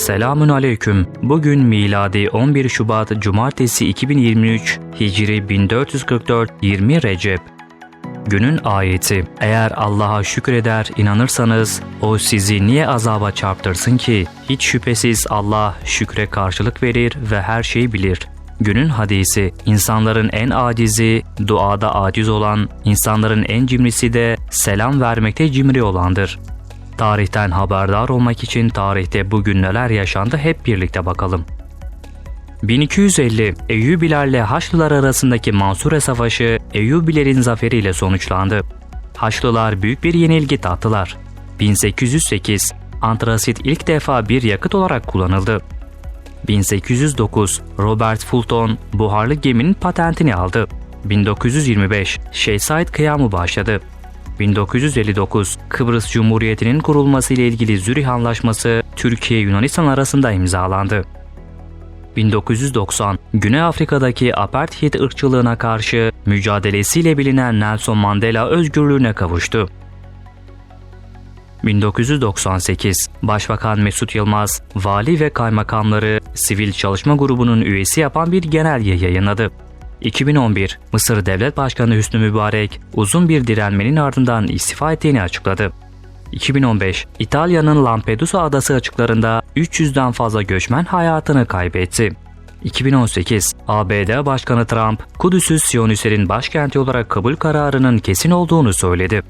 Selamün aleyküm. Bugün miladi 11 Şubat Cumartesi 2023, Hicri 1444, 20 Recep. Günün ayeti. Eğer Allah'a şükreder, inanırsanız o sizi niye azaba çarptırsın ki? Hiç şüphesiz Allah şükre karşılık verir ve her şeyi bilir. Günün hadisi. İnsanların en acizi, duada aciz olan, insanların en cimrisi de selam vermekte cimri olandır. Tarihten haberdar olmak için tarihte bugün neler yaşandı hep birlikte bakalım. 1250 Eyyubilerle Haçlılar arasındaki Mansure Savaşı Eyyubilerin zaferiyle sonuçlandı. Haçlılar büyük bir yenilgi tattılar. 1808 Antrasit ilk defa bir yakıt olarak kullanıldı. 1809 Robert Fulton buharlı geminin patentini aldı. 1925 Şeyh Said kıyamı başladı. 1959 Kıbrıs Cumhuriyeti'nin kurulması ile ilgili Zürih Anlaşması Türkiye-Yunanistan arasında imzalandı. 1990 Güney Afrika'daki apartheid ırkçılığına karşı mücadelesiyle bilinen Nelson Mandela özgürlüğüne kavuştu. 1998 Başbakan Mesut Yılmaz, vali ve kaymakamları Sivil Çalışma Grubu'nun üyesi yapan bir genelge yayınladı. 2011 Mısır Devlet Başkanı Hüsnü Mübarek uzun bir direnmenin ardından istifa ettiğini açıkladı. 2015 İtalya'nın Lampedusa adası açıklarında 300'den fazla göçmen hayatını kaybetti. 2018 ABD Başkanı Trump, Kudüs'ü Siyonistlerin başkenti olarak kabul kararının kesin olduğunu söyledi.